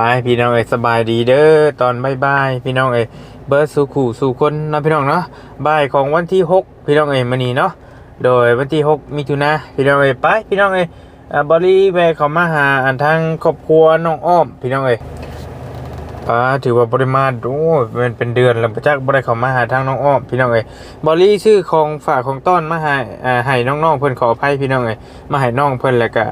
ไปพี่น้องเอ้ยสบายดีเด้อตอนบ่ายพี่น้องเอ้ยเบิร์ดสู่ขู่สู่คนนาะพี่น้องเนาะบ่ายของวันที่ 6 พี่น้องเอ้ยมื้อนี้เนาะโดยวันที่ 6 มิถุนาพี่น้องเอ้ยไปพี่น้องเอ้ยบริแวะเขามาหาอันทางครอบครัวน้องอ้อม พี่น้องเอ้ยป้าถือว่าปริมาณโอ้ยมันเป็นเดือนแล้วจักบ่ได้เขามาหาทางน้องอ้อมพี่น้องเอ้ยบริชื่อของฝากของต้อนมาให้อ่าให้น้องๆเพิ่นขออภัยพี่น้องเอ้ยมาให้น้องเพิ่นแล้วก็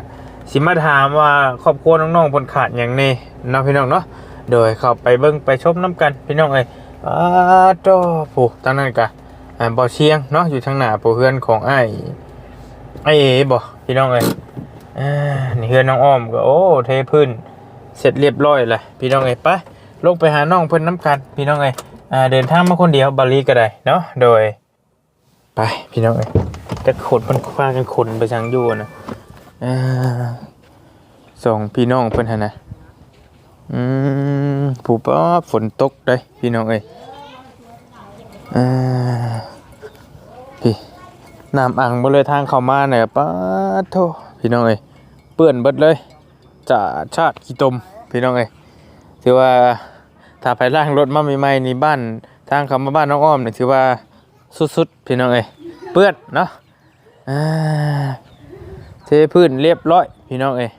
สิมาถามว่าครอบครัวน้องๆเพิ่นขาดหยังนี่เนะพี่น้องเนาะโดยเข้าไปเบิ่งไปชมน้ำกันพี่น้องเอ้ยอ้าโตผู้ทางนั้นกะอ่าบ่เชียงเนาะอยู่ทางหน้าผู้เฮือนของไอ้ไอ้เอ๋บ่พี่น้องเอ้ยอ่านี่เฮือนน้องอ้อมก็โอ้เทพื้นเสร็จเรียบร้อยเลยพี่น้องเอ้ยไปลงไปหาน้องเพิ่นน้ำกันพี่น้องเอ้ยอ่าเดินทางมาคนเดียวบาลีก็ได้เนาะโดย ไปพี่น้องเอ้ยแต่ขนมันคว้ากันขนไปทางยู่นะ อ่าส่งพี่น้องเพิ่นหั่นนะอืมผู้ป๊อฝนตกได้พี่น้องเอ้ยอ่าพี่น้ำอ่างบ่เลยทางเข้ามาเนี่ยป้าโทพี่น้องเอ้ยเปื้อนเบิดเลยจะชาติขี้ตมพี่น้องเอ้ยถือว่าถ้าไปล้างรถมาใหม่ๆนี่บ้านทางเข้ามาบ้านน้องอ้อมนี่ถือว่าสุดๆพี่น้องเอ้ยเปื้อนเนาะอ่า เทพื้นเรียบร้อย พี่น้องเอ้ย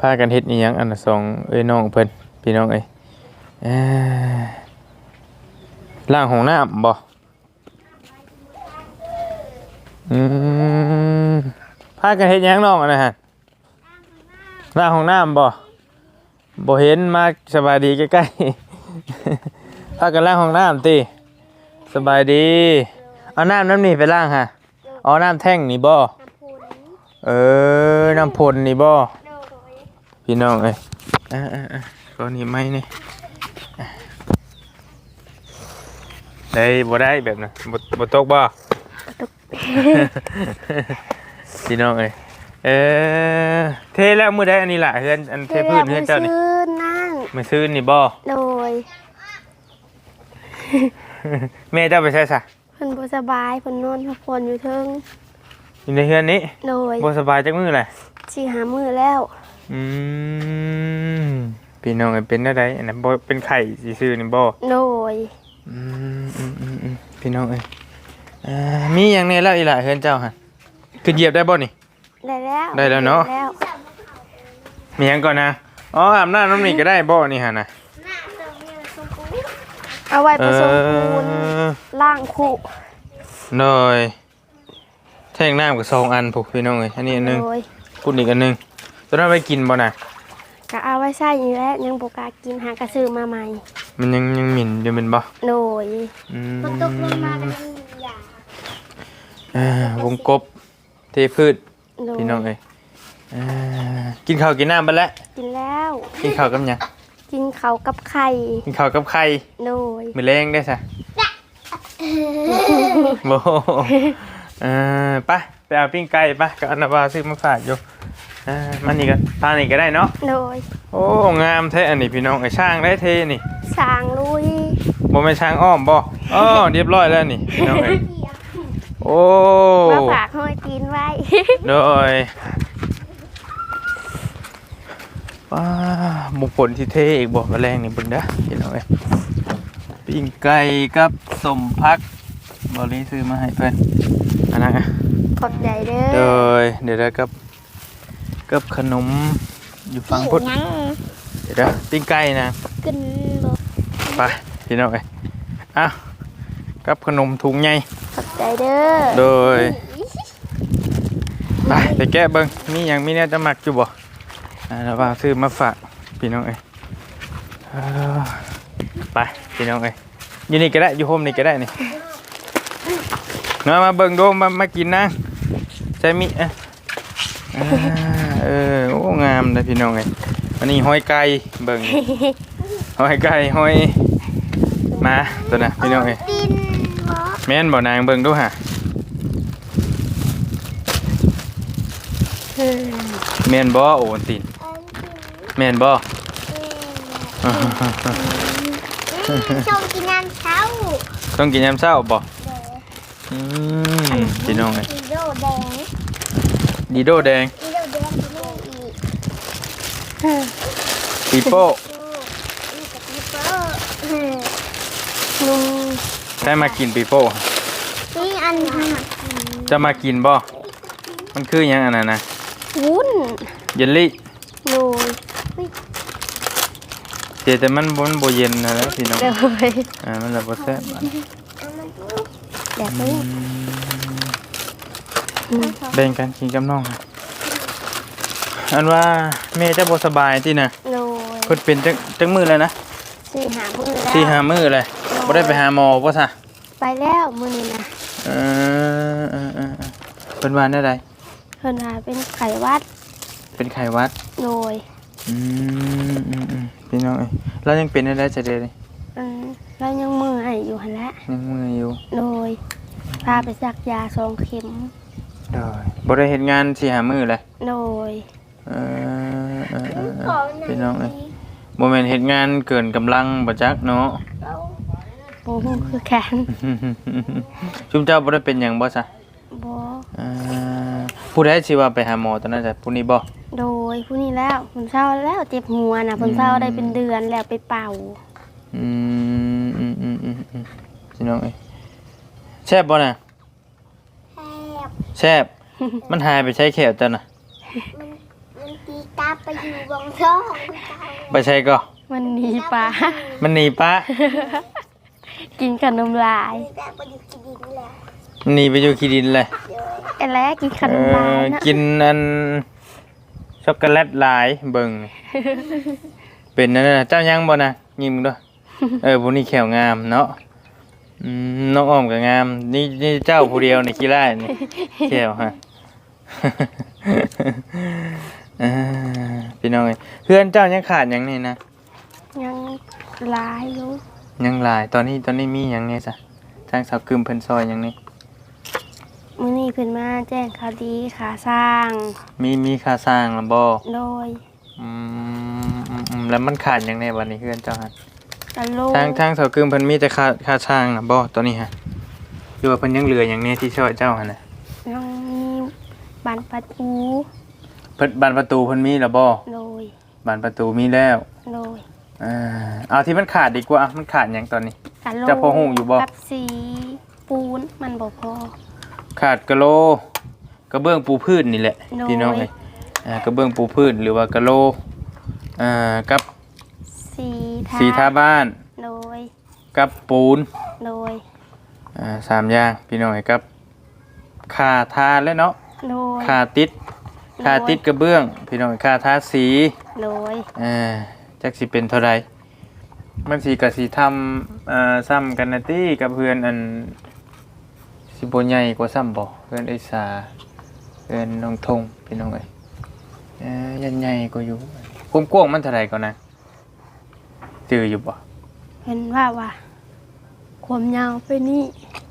พากันเฮ็ดอีหยังอันสองเอ้ยน้องเพิ่นพี่น้องเอ้ยล้างห้องน้ำบ่อืมพากันเฮ็ดหยังน้องอันนะฮะล้างห้องน้ำบ่บ่เห็นมาสบายดีใกล้ๆพากันล้างห้องน้ำติสบายดี เอาน้ำน้ำนี่ไปล้างฮะเอาน้ำแท่งนี่บ่ เออ น้ำพลนี่บ่พี่น้องเอ้ยอ่าอ่าอ่าก็นี่ไม่นี่อะได้บ่ได้แบบนั้นบ่บ่ตกบ่พี่น้องเอ้ยเออเทแล้วมือได้อันนี้ล่ะเฮือนอันเทพื้นเฮือนเจ้านี่ชื่อนั่นมือซื้อนี่บ่โดยแม่เจ้าไปใช่ซะเพิ่นบ่สบายเพิ่นนอนพักผ่อนอยู่เทิง อยู่ในเฮือนนี้โดยบ่สบายจักมือแหละสิหามือแล้ว อืมพี่น้องเอ้ยเป็นอะไรอันนั้นบ่เป็นไข่สิซื้อนี่บ่โดยอืมอืมอืมอืมพี่น้องเอ้ยอ่ามีอย่างนี้แล้วอีหล่ะเฮือนเจ้าฮะคือเหยียบได้บ่นี่ ได้แล้วได้แล้วเนาะได้แล้วมีหยังก่อนนะอ๋ออาบน้ำน้ำนี่ก็ได้บ่นี่ฮะนะเอาไว้เอผสมปูนอล่างคู่หน่อยแท่งน้ำกับสองอันพวกพี่น้องเอ้ยอันนี้อันหนึงโดยปุ่นอีกอันหนึงตัวนั้นไปกินบ่น่ะ ก็เอาไว้ใส่นี่แหละยังบ่กล้ากินหากระซื้อมาใหม่มันยังยังหมิ่นอยู่เป็นบ่โดยอืมมันตกลงมาแล้วยาอ่าวงกบเทพืชโดยพี่น้องเอ้ยอ่ากินข้าวกินน้ำไปแล้วกินแล้ว กินข้าวกับหยังกินข้าวกับไข่กินข้าวกับไข่โดยมือแรงได้ซะโมเออไปไปเอาปิ้งไก่ไปกับอันนาบาซื้อมาฝากอยู่อ่ามันนี่ก็ทานนี่ก็ได้เนาะโดยโอ้งามแท้อันนี้พี่น้องไอ้ช่างได้เทนี่สร้างลุยบ่แม่นช่างอ้อมบ่อ๋อเรียบร้อยแล้วนี่พี่น้องเอ้ยโอ้มาฝากห้อยตีนไว้ โดยว้าบุกผลที่เทอีกบอกกระแรงนี่เบิ่งเด้อพี่น้องเอ้ยปิ้งไก่กับสมพัก บอลี่ซื้อมาให้เพื่อนอันนั้นอะขอบใจเด้อโดยเดี๋ยวได้กับกับขนมอยู่ฝั่งพุทธยังเดี๋ยวเด้อปิ้งไก่นะขึ้นบ่ไปพี่น้องเอ้ยอ้าวกับขนมถุงใหญ่ขอบใจเด้อโดยไปไปแก้เบิ้งมีอย่างมีเนี่ยจะหมักอยู่บ่อ่าแล้วว่าซื้อมาฝากพี่น้องเอ้ยเออไปพี่น้องเอ้ยอยู่นี่ก็ได้อยู่โฮมนี่ก็ได้นี่ น้ามาเบิ่งดูมามากินนะใช่มิอะอ่าเออโอ้งามเลยพี่น้องเอ้ยอันนี้ห้อยไก่เบิ่งห้อยไก่ห้อยหมาตัวน่ะพี่น้องเอ้ยดินบ่แม่นบ่นางเบิ่งดูฮะแม่นบ่โอวันตินแม่นบ่ชมกินน้ำเช้าต้องกินยามเช้าบ่ อืมพี่น้องเอ้ยอีโดแดงดีโดแดงอีโดแดงอีโดอีกปีโป้นี่กับพี่เปิ้ลลุงได้มากินปีโป้นี่อันนี้จะมากินบ่มันคือหยังอันนั้นนะวุ้นเยลลี่โดยเจแต่มันบ่มันบ่เย็นนะแล้วพี่น้องโดยอ่ามันละบ่แซ่บ อะแบบนี้อืมแบ่งกันกินกับน้องครับอันว่าแม่จะบ่สบายตินะโดยเพิ่นเป็นจักจักมื้อแล้วนะสี่หาพื้นแล้วสี่ห้ามื้อเลยบ่ได้ไปหาหมอบ่ซะไปแล้วมื้อนี้นะเออเออเออเออเพิ่นว่าแนวใดเพิ่นว่าเป็นไข้หวัด เป็นไข้หวัดโดยอืมอืมอืมพี่น้องเอ้ยเรายังเป็นได้จะเด้เลยอืม แล้วยังมือให้อยู่หั่นแหละยังมืออยู่โดยพาไปสักยาสองเข็มเด้อบ่ได้เฮ็ดงานสี่ห้ามื้อเลยโดยเออเออเออเออพี่น้องเอ้ยบ่แม่นเฮ็ดงานเกินกำลังบ่จักเนาะโอ้โหคือแขนชุมเจ้าบ่ได้เป็นหยังบ่ซะบอเอ่อผู้ใดสิว่าไปหาหมอตอนนั้นจ้ะผู้นี้บ่โดยผู้นี้แล้วผลเศร้าแล้วเจ็บหัวนะผลเศร้าได้เป็นเดือนแล้วไปเป่าอืมอืมอืมอืมอืม พี่น้องเอ้ยแซ่บบ่น่ะแซ่บแซ่บมันหายไปใช้แขวจ้ะน่ะ มันมันตีตาไปอยู่บองท้องไปใช้ก็ มันหนีปลามันหนีปะกินขนมลายตีตาไปอยู่ที่ดินแล้วหนีไปอยู่ขี้ดินเลยไอ้แล้วกินขเอนมลายอนะกินอันช็อกโกแลตหลายเบิ่งนี่เป็นนั่นน่ะเจ้ายังบ่น่ะยิ้มด้วย เออผู้นี้แขวงามเนาะอืมน้องอ้อมก็งาม นี่นี่เจ้าผู้เดียวนี่ขี้ไล่นี่แขวฮะ อ่าพี่น้องเอ้ยเพื่อนเจ้ายังขาดหยังนี่นะยังลายอยู่ยังหลายตอนนี้ตอนนี้มีหยังเนี่ยจ้ะทางสาวกึมเพิ่นซอยหยังนี่มื้อนี้เพิ่นมาแจ้งข่าวดีขาสร้างมีมีค่าสร้างแล้วบ่โดยอืมอืมอืมแล้วมันขาดหยังในบัดนี้เพื่อนเจ้าฮะ กะโหลกทางทางสาวกึมเพิ่นมีแต่ค่าค่าสร้างน่ะบ่ตอนนี้ฮะหรือว่าเพิ่นยังเหลือหยังเนี่ยที่ช่วยเจ้าหั่นน่ะยังมีบานประตูเพิ่นบานประตูเพิ่นมีแล้วบ่โดยบานประตูมีแล้วโดยอ่าเอาที่มันขาดดีกว่าอะมันขาดหยังตอนนี้กะโหลกจะพอหูอยู่บ่กับสีปูนมันบ่พอ ขาดกะโลกระเบื้องปูพื้นนี่แหละโดยพี่น้องเอ้ยอ่ากระเบื้องปูพื้นหรือว่ากะโลอ่ากับ สีทาสีทาบ้าน โดย กับปูนโดย อ่าสามอย่างพี่น้องเอ้ยกับค่าทาและเนาะโดย ค่าติดค่าติดกระเบื้อง พี่น้องเอ้ยค่าทาสีโดย อ่าจักสิเป็นเท่าไรมันสีกับสีทำอ่าซ้ำกันนะตี้กับเพื่อนอันสิบใหญ่กว่าซ้ำบ่เพื่อนไอสาเพื่อนน้องทงพี่น้องเอ้ยเอ้ยยันใหญ่กว่าอยู่ความกว้างมันเท่าไรก่อนนะ จืออยู่บ่เห็นว่าว่าความยาวไปนี่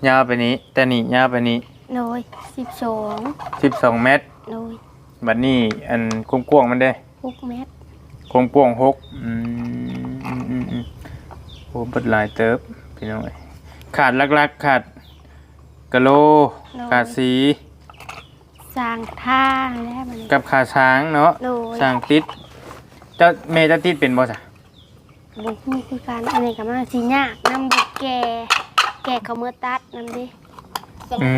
ยาวไปนี้ แต่นี่ยาวไปนี้โดยสิบสองสิบสองเมตร โดยบัดนี้อันความกว้างมันได้หกเมตรความกว้างหกอืมอืมอืมอืมโอ้เบิดหลายเติบพี่น้องเอ้ยขาดลักๆขาดกะโลขาดสี สร้างท่าแล้วมันกับขาช้างเนาะโดยสร้างติดเจ้าเมย์จะติดเป็นบ่จ้ะ บุกมีคือการอันนี้กับมาสียากนำบุกแก่แก่เขาเมื่อตัดนั่นดิอื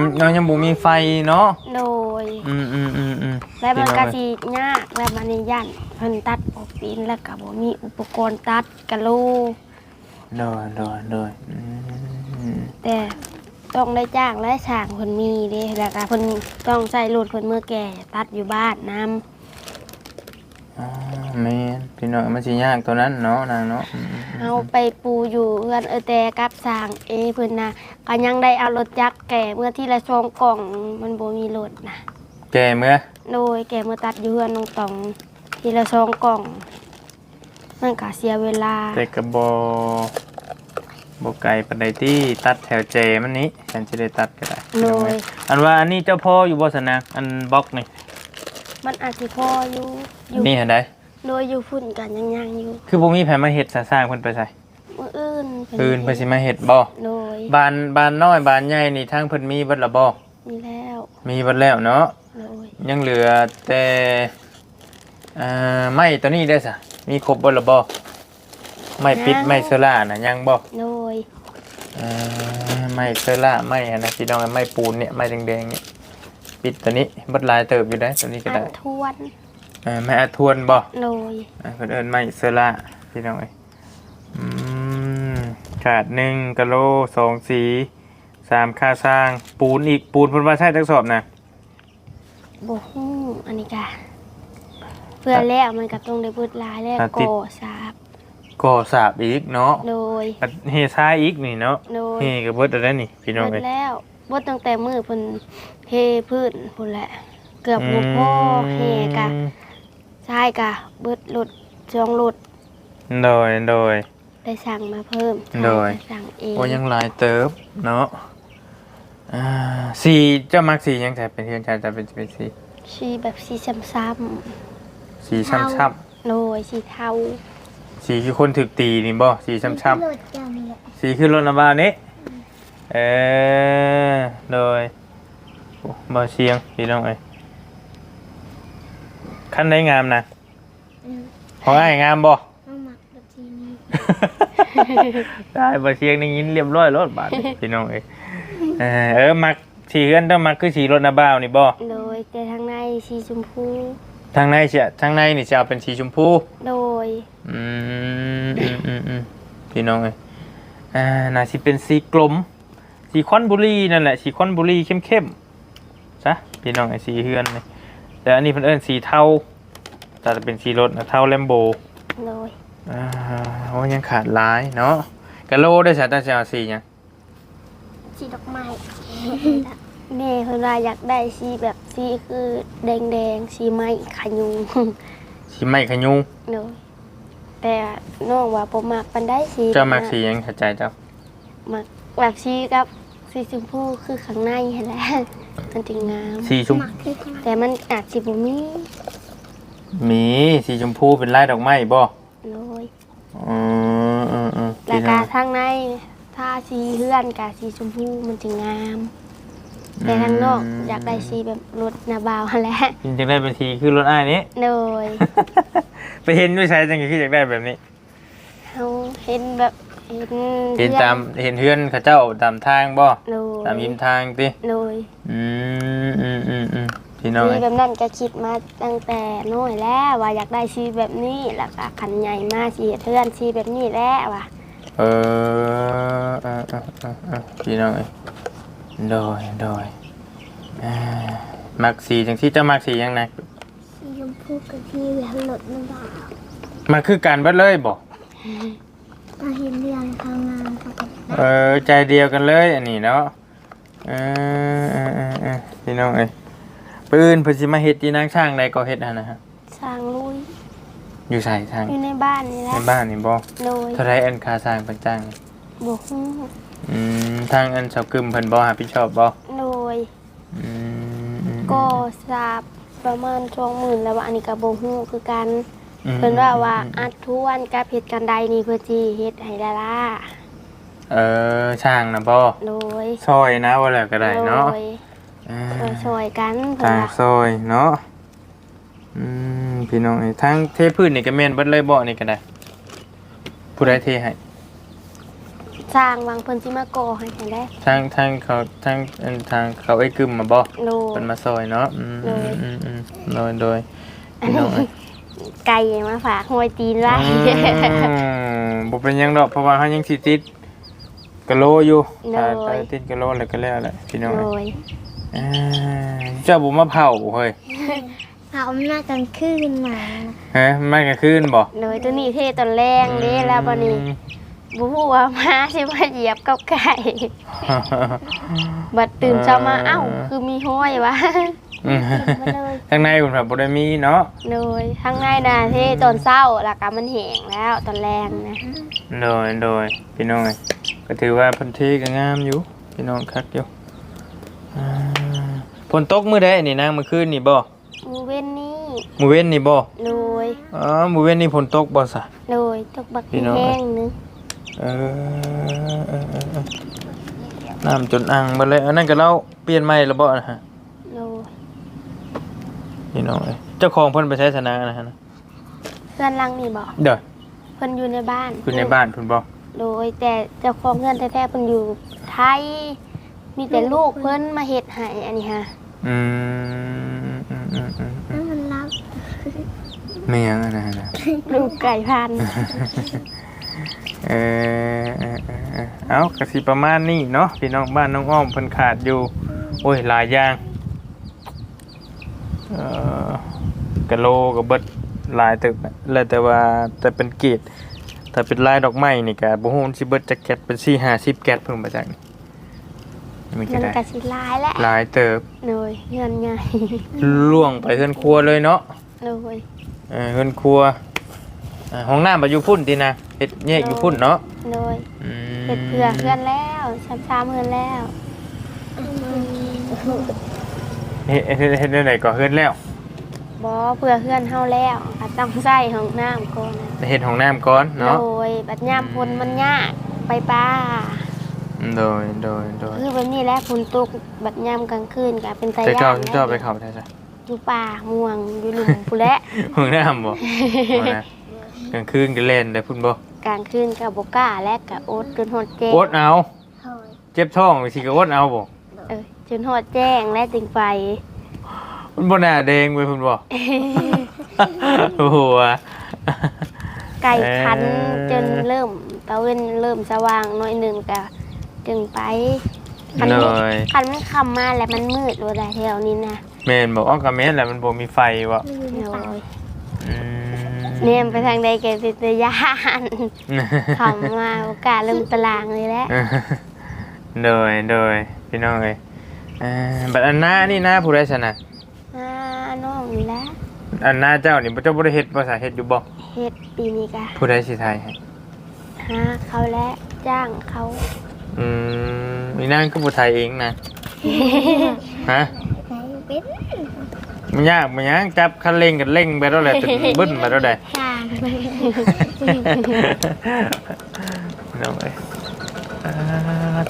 มเรายังบ่มีไฟเนาะโดย อืมอืมอืมอืมแล้วมันพี่ก็องเอ้ยสียากแล้วมันนี่ยันเพิ่นตัดออกปีนแล้วก็บ่มีอุปกรณ์ตัดกะโหลโดยโดยโดยอืมแต่ต้องได้จ้างและช่างเพิ่นมีเด้แล้วก็เพิ่นต้องใช้รถเพิ่นเมื่อแก่ตัดอยู่บ้านนํ อ่าแม่นพี่น้องมันสิยากตัวนั้นเนาะนางเนาะอืมอืมอืมเอาไปปูอยู่เอื้อนเออแต่กับสร้างเอเพิ่นน่ะก็ยังได้เอารถจักรแก่เมื่อที่ละชองกล่องมันบ่มีรถนะแก่เมื่อโดยแก่เมื่อตัดอยู่เฮือนน้องตองทีละชองกล่อง มันก็เสียเวลา แต่กระบอบไก่ปันไดที่ตัดแถวเจมันนี้ฉันจะได้ตัดก็ได้โดย อันว่าอันนี้เจ้าพ่ออยู่บ่สนะอันบล็อกนี่ มันอาจสิพออยู่อยู่นี่เห็นได้โดยอยู่ฝุ่นกันยังยังอยู่ คือบ่มีแผนมาเฮ็ดสร้างเพิ่นไปใส่มื้ออื่นเป็ปืนเพิ่นสิมาเฮ็ดบ่โดยบานบานน้อยบานใหญ่นี่ทางเพิ่นมีเบิดละบ่มีแล้ว มีเบิดแล้วเนาะโดยยังเหลือแต่อ่าไม้ตัวนี้ได้ซะมีครบบ่ละบ่ไม่ปิดไม่เซล่าน่ะยังบ่โดยเอ่อไม่เซล่าไม่อันนะพี่น้องไม่ปูนเนี่ยไม่แดงๆเนี่ย ปิดตัวนี้เบัดลายเติบอยู่ได้ตัวนี้ก็อัได้นทวนเอ่อไม่อาทวนบ่โดยอ่าเพิ่นเอิ้นไม่เซล่าพี่น้องเอ้ยอืมขาดหนึ่งกะโลสองสีสามค่าสร้างปูนอีกปูนเพิ่นว่าใช้จักสอบนะบ่ฮู้อันนี้ก็เพื่อแล้วมันก็ต้องได้เบิดหลายแล้วก่อสาบก่อสาบอีกเนาะโดยอัดเฮซ้ายอีกนี่เนาะโดยเฮก็เบิดแล้วนี่พี่น้องเบิเอ้ดยแล้ว บ่ตั้งแต่มื้อเพิ่นเทพื้นพุ่นแหละ เกือบบ่พอเฮกะใช่กะ เบิดรถจองรถโดยโดย ได้สั่งมาเพิ่มโดย ใช่สั่งเองโอ้ยังหลายเติบเนาะอ่าสีเจ้ามักสียังแต่เป็นเทียนชายแต่เป็นเป็นสีสีแบบสีซ้ำสีช้ำๆโดยสีเทาๆสีคือคนถึกตีนี่บ่สีช้ำหลุดจังเลยๆสีคือรถนาบานี้ เออโดยโอ้ บ่เชียงพี่น้องเอ้ยคันได้งามนะของอ้ายงามบ่มาหมักแบบทีนี้ ได้บ่เชียงนี่ยินเรียบร้อยรถบาดนี้ พี่น้องเอ้ยเออเออมักสีเฮือนต้องมักคือสีรถนาบ้าวนี่บ่โดยแต่ทางในสีชมพูทางในเสียทางในนี่จะเอาเป็นสีชมพู โดย อืมอืมอืมอืมพี่น้องเอ้ยอ่าน่าสิเป็นสีกลม สีคอนบุรีนั่นแหละ สีคอนบุรีเข้มๆ ซะพี่น้องไอ้สีเฮือนนี่แต่อันนี้เพิ่นเอิ้นสีเทาแต่จะเป็นสีรถนะเทาแลมโบโดยอ่าโอ้ยังขาดหลายเนาะกะโลได้สัตว์ตาจะเอาสีหยังสีดอกไม้แม่เพิ่นว่าอยากได้สีแบบสีคือแดงๆสีไม้ขยุงสีไม้ขยุงโดยแต่น้องว่าบ่มักปานใดสีเจ้ามักสีหยังเข้าใจเจ้ามักแบบสีกับ สีชมพูคือข้างในหั่นแหละมันจึงงามสีชมหมักที่ข้างในแต่มันอาจสิบ่มีมีสีชมพูเป็นลายดอกไม้บ่โดยอืมอืมอืมแล้วพี่น้ก็องทางในถ้าสีเฮือนกับสีชมพูมันจึงงาม แต่ทางนอกอยากได้สีแบบรถนาบาวหั่นแหละจริงๆได้เป็นสีคือรถอ้ายนี้โดยไปเห็นด้วยใช้จังคืออยากได้แบบนี้เขาเห็นแบบ เห็นเห็นตามเห็นเฮือนเขาเจ้าตามทางบ่โดยตามยิมทางติโดยอืมอืมอืมอืมพี่น้องสีเอ้ยแบบนั้นก็คิดมาตั้งแต่น้อยแล้วว่าอยากได้สีแบบนี้แล้วก็ขันใหญ่มากสีเทือนสีแบบนี้แหล้วว่ะเออเออเออเออเออพี่น้องเอ้ยโดยโดยอ่ามักสีจังที่เจ้ามักสีหยังนะสีชมพูกับสีเหลืองหลุดน้ำบ่าวมาคือกันเบิดเลยบ่มาเห็นเรื่องทางงานเขาก็เออใจเดียวกันเลยอันนี้เนาะเออเออเออเออพี่น้องเอ้ยปืนเพิ่นสิมาเฮ็ดที่นางช่างใดก็เฮ็ดหั่นนะฮะสร้างลุยอยู่ใส่ทางอยู่ในบ้านนี่แหในละบ้านนี่บ่โดยเท่าไรอันค่าสร้างเพิ่นจ้างนี่บวกฮู้อืมทางอันเสาวกึมเพิ่นบ่รับผิดชอบบ่โดยอืมอืมก็ทราบประมาณสองหมื่นแล้วว่าอันนี้กับบฮู้คือกันอืม เพิ่นว่าว่าอืมอัดทวนกับเหตุการณ์ใดนี่เพื่อที่เฮ็ดให้ดาราเออช่างนะบ่โดยซอยนะว่าแล้วก็ได้เนาะโดยอ่าช่วยๆกันเพิ่นทางว่าซอยเนาะอืมพี่น้องเอ้ยทางเทพื้นนี่ก็แม่นเบิดเลยบ่นี่ก็ได้ ผู้ใดเทให้สร้างวางเพิ่นสิมาก่อให้ให้ได้ ทางทางเขาทางอันทางเขาไอ้กึมมาบ่โดเพิ่ยนมาซอยเนาะอืมเลยอืมอืมโดยโดยพี่น้องเอ้ย ไก่มาฝากหวยตีนไว้อืมบ่เป็นหยังดอกเพราะว่าเฮายังสิติดกะโลอยู่โดถ้ายถ้าติดกะโลแล้วก็แล้วแหละพี่น้องโดเอ้ยยอ่าเจ้าบ่มาเผาเฮ้ยเอาหน้ากลางคืนมาฮะมันกลางคืนบ่โดยตัวนี้เทตอนแรงเด้แล้วบัดนี้บ่ฮู้ว่ามาสิมาเหยียบกับไก่ บัดตื่นเช้ามาเอ้า คือมีห้อยวะ อืมมาเลยทางในคุณแบบบ่ได้มีเนาะโดยทางในน่ะเทตอนเช้าแล้วก็มันแห้งแล้วตอนแรงนะโดยโดยพี่น้องเอ้ยก็ถือว่าเพื้นที่ก็งามอยู่พี่น้องคักอยู่อ่าฝนตกมื้อใดนี่นางเมื่อคืนนี่บ่มือเว้นนี้มื้อเว้นนี่บ่โดยอ๋อมื้อเว้นนี่ฝนตกบ่ซะโดยตกบักพี่น้องแห้งนึงเออเออเออเออน้ำจนอ่างมาเลยอันนั้นก็เราเปลี่ยนใหม่แล้วบ่นะฮะโดย พี่น้องเอ้ยเจ้าของเพิ่นไปใช้สนามนะฮะนะเพื่อนหลังนี่บอกเด้อเพิ่นอยู่ในบ้านคุณในบ้านคุณบ่โดยแต่เจ้าของเงินแท้ๆเพิ่นอยู่ไทย มีแต่ลูกเพิ่นมาเฮ็ดให้อันนี้ฮะอืมอืมอืมอืมอืมมันรับไม่ยังอะไรนะลูกไก่พันธุ์เออเออเออเออเอากระสิประมาณนี้เนาะพี่น้องบ้านน้องอ้อมเพิ่นขาดอยู่ โอ้ยหลายอย่างเอ่อ กะโลกับเบิดหลายตึกอะแล้วแต่ว่าแต่เป็นเกรดถ้าเป็นลายดอกไม้นี่ก็บ่ฮู้มันสิเบิดจักแก๊สเป็น4 50แก๊สเพิ่นมาจากนี่มันก็มันได้ก็สิหลายแหละหลายเติบโดยเงินใหญ่ล่วงไปเฮือนครัวเลยเนาะโดยเออเฮือนครัวอ่าห้องน้ำบ่อยู่พุ่นตินะเฮ็ดแยกอยู่พุ่นเนาะโดยอืมเฮ็ดเพื่อเพื่อนแล้วช้ำๆเพื่อนแล้วเฮ็ดเฮ็ดเฮ็ดได้ไหนก็เฮือนแล้ว บ่เพื่อเพื่อนเฮาแล้วก็ต้องใช้ห้องน้ำก่อนนะเฮ็ดห้องน้ำก่อนเนาะโดยบัดยามฝนมันยากไปป่าโดยโดยโดยคือแบบนี้แหละฝนตกบัดยามกลางคืนก็เป็นตาแต่ยาเจ้านเจ้าไปเข้าได้จ้ะอยู่ป่าม่วงอยู่หลุมพู้นแหละ ห้องน้ำบ่เอานะกลางคืนก็เล่นได้พุ่นบ่กลางคืนก็บ่กล้าและก็อดจนฮอดแจ้งอดเอาเฮ้ยเจ็บท้องสิก็อดเอาบ่เออจนฮอดแจ้งและจึงไป มันบ่น่าแดงเว้ยพุ่นบ่โอ้โหอะไก่คันเอ่อจนเริ่มตะเว้นเริ่มสว่างหน่อยหนึงก็จึงไปคันหนี้น่อยคันมันคำมาแล้วมันมืดว่าได้แถวนี้นะแม่นบอกอ้อกะแม่นแหละมันบ่มีไฟบ่โอ้ยอืมเนียมไปทางใดแกสิตยานคำมาโอกาสเริ่มตารางเลยแหละโดยโดยพี่น้องเอ้ยเอ่อบัดอันหน้านี่หน้าผู้ใดชนะอ่า น้องนี่แหละอันหน้าเจ้านี่บ่เจ้าบ่ได้เฮ็ดบ่สาเฮ็ดอยู่บ่เฮ็ดปีนี้ก็ผู้ใดสิทายให้หาเขาและจ้างเขาอืมนี่นางก็บ่ทายเองนะฮะไหนเป็นมันยากมันยังจับคันเร่งกันเร่งไปแล้วแหละจนบึ้นไปแล้วได้ทางไปน้องเอ้ย อ่า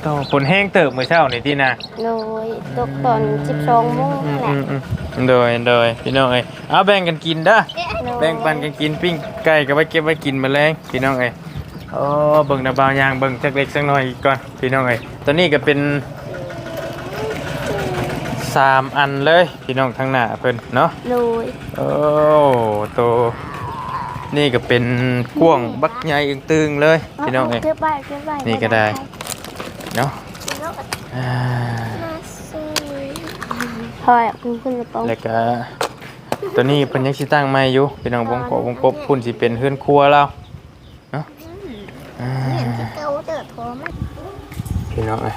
ต่อฝนแห้งเติบมื้อเช้านี่ที่น่ะโดยตกตอน12โมงอืนั่มนแหละอืมอืมโดยโดยพี่น้องเอ้ยเอาแบ่งกันกินเด้อโดยแบ่งปันกันกินปิ้งไก่ก็ไว้เก็บไว้กินแมลงพี่น้องเอ้ยโอ้เบิ่งนาบาวยางเบิ่งจักเล็กสักหน่อยอีกก่อนพี่น้องเอ้ยตัวนี้ก็เป็นสามอันเลยพี่น้องทั้งหน้าเพิ่นเนาะโดย โอ้ตัว นี่ก็เป็นกวางบักใหญ่อึงตึงเลยพี่น้องเอ้ยเก็บไว้เก็บไว้นี่ก็ได้เนาะอ่ามาซื้อพอยคุณคุณกระป๋องแล้วก็ตัวนี้เพิ่นยังสิตั้งใหม่อยู่พี่น้องวงกบวงกบพุ่นสิเป็นเฮือนครัวเราเนาะอ่าเห็นที่เก้าเติร์ดโทรมาพี่น้องเอ้ย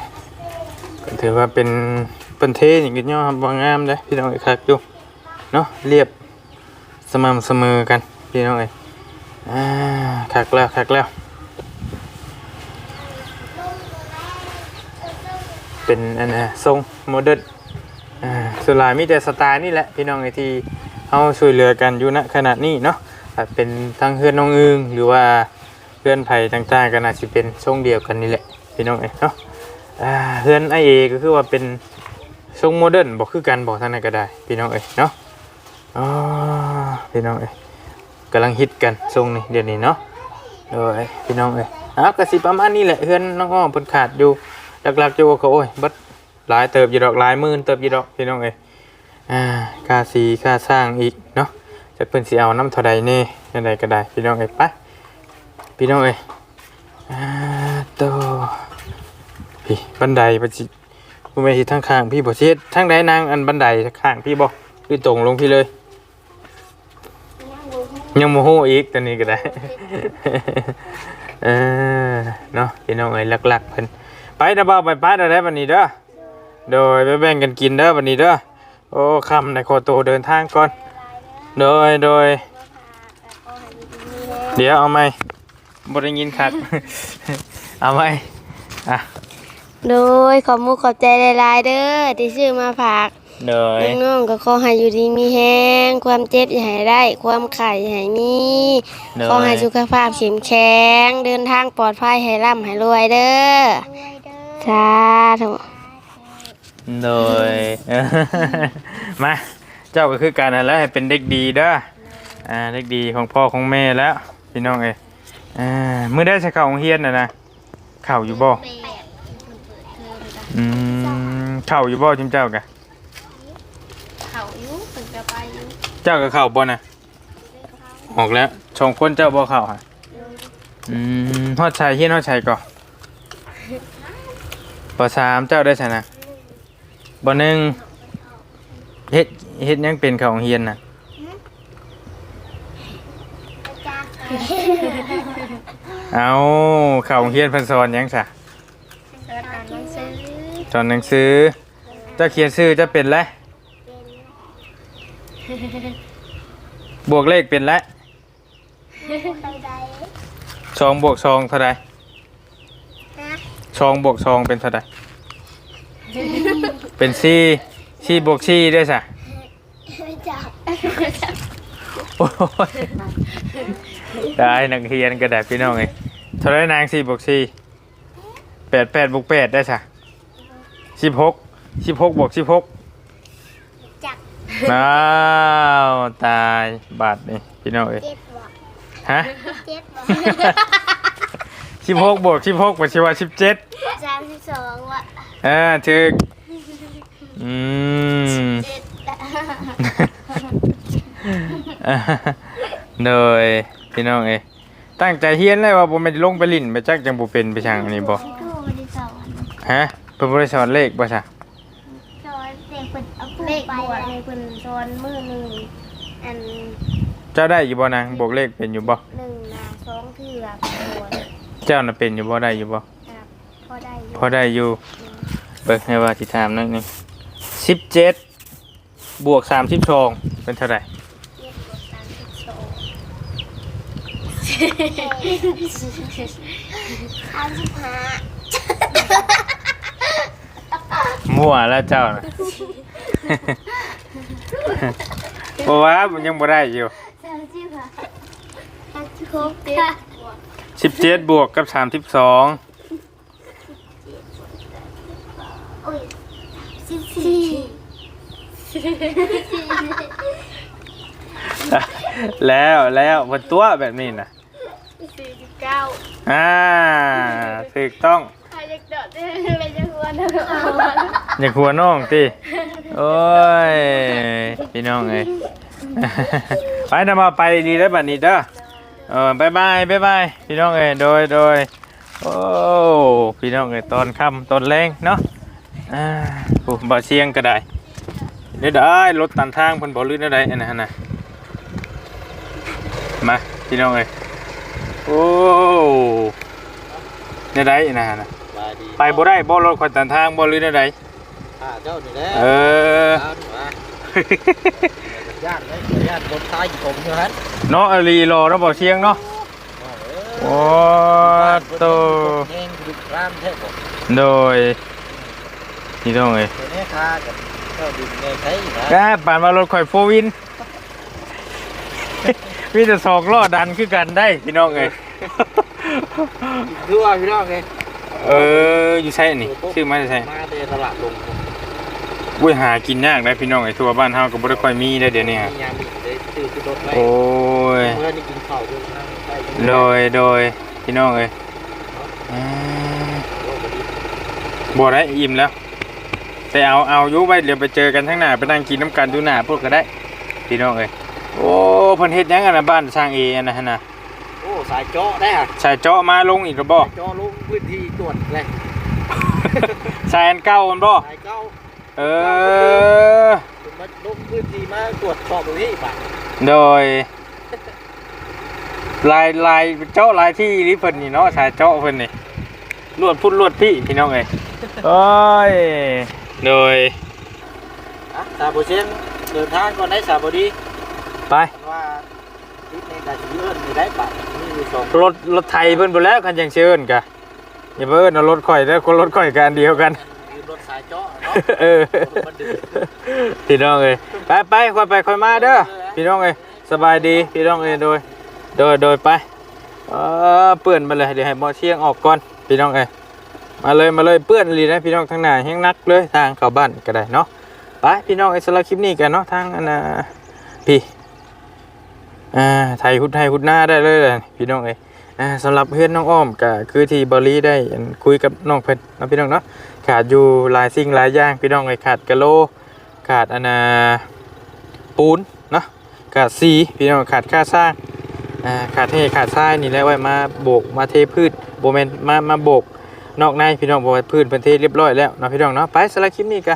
ก็ถือว่าเป็นเป็นเทอย่างเงี้ยครับว่างามเลยพี่น้องเอ้ยคักอยู่เนาะเรียบสม่ำเสมอกันพี่น้องเอ้ย อ่าคักแล้วคักแล้ว เป็นอันนะทรงโมเดิร์นอ่าส่วนหลายมีแต่สไตล์นี่แหละพี่น้องไอที่เขาช่วยเหลือกันอยู่ณขณะนี้เนาะอาจเป็นทั้งเพื่อนน้องอึงหรือว่าเพื่อนไผ่ต่างๆก็น่าจะเป็นทรงเดียวกันนี่แหละพี่น้องเอ้ยเนาะเพื่อนไอเอก็คือว่าเป็นทรงโมเดิร์นบอกคือกันบอกทางไหนก็ได้ พี่น้องเอ้ยเนาะอ๋อพี่น้องเอ้ย กำลังฮิตกันทรงนี้เดี๋ยวนี้เนาะโดยพี่น้องเอ้ยอะกสิประมาณนี้แหละเพื่อนน้องอ้อมเพิ่นขาดอยู่หลักๆอยู่ก็โอ้ยบัดหลายเติบอยู่ดอกหลายหมื่นเติบอยู่ดอกพี่น้องเอ้ยอ่าค่าสีค่าสร้างอีกเนาะจะเพิ่นสิเอาน้ำเท่าใดแน่จังใดก็ได้พี่น้องเอ้ยไปพี่น้องเอ้ยอ่าโตพี่บันไดบ่สิบ่แม่นสิทางข้างพี่บ่สิเฮ็ดทางใดนางอันบันไดข้างพี่บ่หรือตรงลงพี่เลย ยังโมโหอีกตอนนี้ก็ได้ เออเนาะพี่น้องเอ้ยหลักๆเพิ่นไปนะบ่าวไปป้าได้วันนี้เด้อโดยไปแบ่งกันกินเด้อวันนี้เด้อโอ้คำในโคโตเดินทางก่อน โดยโดยเดี๋ยวเอาไหมบได้ยินคักเอาไหมอะโดยขอบมุกขอบใจหลายๆเด้อที่ซื้อมาฝาก โดยน้องๆก็ขอให้อยู่ดีมีแห้งความเจ็บอย่าให้ได้ ความไข่อย่าให้มีโดย ขอให้สุขภาพเข้มแข็งเดินทางปลอดภัยให้ร่ำให้รวยเด้อด้วยเด้อสาธุโดย มา เจ้าก็คือการนั่นแหละให้เป็นเด็กดีเด้ออ่าเล็กดีของพ่อของแม่แล้วพี่น้องเอ้ยอ่ามื้อได้ใช้ข้าวของเฮียนน่ะนะข้าวอยู่บ่แปดเปิดเทอมจ้ะอืมข้าวอยู่บ่จิมเจ้ากะ เขาอยู่เพิ่นก็ไปอยู่ เจ้ากับข้าวบ่น่ะออกแล้วสองคนเจ้าบ่ข้าวฮะอืมฮอดชายเฮียนฮอดชายก่อปสามเจ้าได้ชนะบ่หนึ่งเฮ็ดเฮ็ดหยังเป็นข้าวของเฮียนน่ะจ้าเอาข้าวของเฮียนเพิ่นสอนหยังซะเปิดอ่านหนังสือสอนหนังสือเจ้าเขียนชื่อจะเป็นแล้ว บวกเลขเป็นแล้วไปใดสองบวกสองเท่าไรนะสองบวกสองเป็นเท่าไรเป็นสี่สี่บวกสี่ได้วยสะไม่จับโอ้ยได้นักเรียนก็ได้พี่น้องเอ้ยเท่าไรนางสี่บวกสี่แปดแปดบวกแปดได้สะสิบหกสิบหกบวกสิบหก จับอ้าวตายบาทนี่พี่น้องเอ้ยเจ็ดบ่ฮะเจ็ดบ่สิบหกบวกสิบหกบวกสิบว่าสิบเจ็ดสามสิบสองว่ะอ่าถึกอืมเจ็ดโดยพี่น้องเอ้ยตั้งใจเฮียนเลยว่าผมไม่ได้ลงไปลิ่นไปจักจังบ่เป็นไปช่างอันนี้บ่ครูไม่ได้สอนฮะเพิ่นบ่ได้สอนเลขบ่ซะ สอนเด็กคนเอาปู เลข ไป บ วกเลในยเพิ่นสอนมือหนึ่งอันเจ้าได้อยู่บ่นางบวกเลขเป็นอยู่บ่หนึ่งนะสองเถื่อบวกเจ้าน่ะเป็นอยู่บ่ได้อยู่บ่ครับพอได้อยู่พอได้อยู่เบิ่งให้ว่าสิถามหนั่นนึง17บวก32เป็นเท่าไหร่เจ็ดบวกสามสิบสองสามสิบห้า มั่วแล้วเจ้าน่ะเพราะว่ามันยังบ่ได้อยู่สามสิบห้าสามสิบหกค่ะ17บวกกับ32โอ้ยสิบสี่แล้วแล้วบนตัวแบบนี้นะสี่สิบเก้าอ่าถูกต้อง ได้เลยจะหัวเนอย่าหัวน้องติโอ้ยพี่น้องเอ้ย ไปนำมาไปดีแล้วบัดนี้เด้อเออบายบายบายบายพี่น้องเอ้ยโดยโดยโอ้พี่น้องเอ้ยตอนค่ำตอนแรงเนาะอ่าโอ้บ่เชียงก็ได้เดี๋ยวได้รถตันทางเพิ่นบ่ลื่นได้อันนั้นน่ะมาพี่น้องเอ้ยโอ้ได้ได้อันนั้นน่ะ ดีไปบ่ได้บ่รถคนตันทางบ่ลื่นได้ข้าเจ้านี่แหละเออตามมาญาติเลยญาติคนตายกี่ผมอยู่ฮันเนาะอลีรอเนาะบ่เชียงเนาะโอ้โตเองดุรามแท้บ่โดยพี่น้องเอ้ยตัวนี้ข้ากับเจ้าดินไงใช่นะกาปานมารถข่อยโฟวินมีแต่สองล้อดันคือกันได้พี่น้องเอ้ยคือว่าพี่น้องไง เอออยู่ใช่นี่ชื่อมาใช่มาเดตลาดลงอุ้ยหากินยากได้พี่น้องไอ้ทั่วบ้านเฮาก็บ่ได้ค่อยมีได้เดี๋ยวนี้ฮะมียามมีได้ซื้อที่รถไว้โอ้ยเมื่อนี่กินข้าวด้วยนั่งใต้โดยโดยพี่น้องเอ้ยอ่าบ่ได้อิ่มแล้วแต่เอาเอาอยุไว้เดี๋ยวไปเจอกันทั้างหน้าไปนั่งกินน้ำกันดูหน้าพวกก็ได้พี่น้องเอ้ยโอ้เพิ่นเฮ็ดหยังกันนะบ้านช่างเออันนะฮะนะโอ้ สายเจาะได้ฮะใส่เจาะมาลงอีกแล้วบ่สายเจาะลงพื้นที่ตรวจเลยใส่อันเก่ามันบ่สายเก้าเออมาลงพื้นที่มาตรวจสอบตรงนี้ป่ะโดยลายลายเจาะลายที่ริเพิ่นนี่เนาะใส่เจาะเพิ่นนี่ลวดพุ่นลวดพี่พี่น้องเอ้ยโอ้ยโดยอะสาบุเชนเดินทางก่อนได้สาบุดีไปว่า ทิศในการชีวิตมีได้ป่ะนี่มีสองรถรถไทยเพิ่นบ่แล้วคันจังเชิญกะอย่าเพิ่นเอารถข่อยแล้วคนรถข่อยกันเดียวกัน ยืมรถสายเจาะเนาะเออพี่น้องเอ้ยไปไปค่อยไปค่อยมาเด้อพี่น้องเอ้ยสบายดีพี่น้องเอ้ยโดย โดยโดยไปเออเปื้อนมาเลยเดี๋ยวให้หมอเชียงออกก่อนพี่น้องเอ้ยมาเลยมาเลยเปื้อนเลยนะพี่น้องทางหน้าแห้งนักเลยทางเข้าบ้านก็ได้เนาะไปพี่น้องเอ้ยสำหรับคลิปนี้กันเนาะทางอันน่ะพี่ อ่าไทยฮุดไทยฮุดหน้าได้เลยเลยพี่น้องเอ้ยอ่าสำหรับเพื่อนน้องอ้อมก็คือที่บริได้คุยกับน้องเพิ่นนะพี่น้องเนาะขาดอยู่หลายสิ่งหลายอย่างพี่น้องเอ้ยขาดกะโลขาดอนาปูนเนาะขาดสีพี่น้องขาดค่าสร้างอ่าขาดเทขาดทรายนี่แหละไว้มาโบกมาเทพืชโบแมนมามาโบกนอกในพี่น้องบอกว่าพืชเป็นเทเรียบร้อยแล้วนะพี่น้องเนาะไปสำหรับคลิปนี้ก็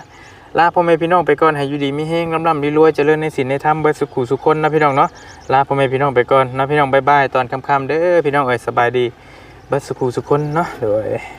ลาพ่อแม่พี่น้องไปก่อนให้อยู่ดีมีแห้งร่ำร่ำรวยเจริญในศีลในธรรมเบิดสุขุสุขคนนะพี่น้องเนาะลาพ่อแม่พี่น้องไปก่อนนะพี่น้องบายบายตอนค่ำๆเด้อพี่น้องเอ๋ยสบายดีเบิดสุขุสุขคนเนาะเดี๋ย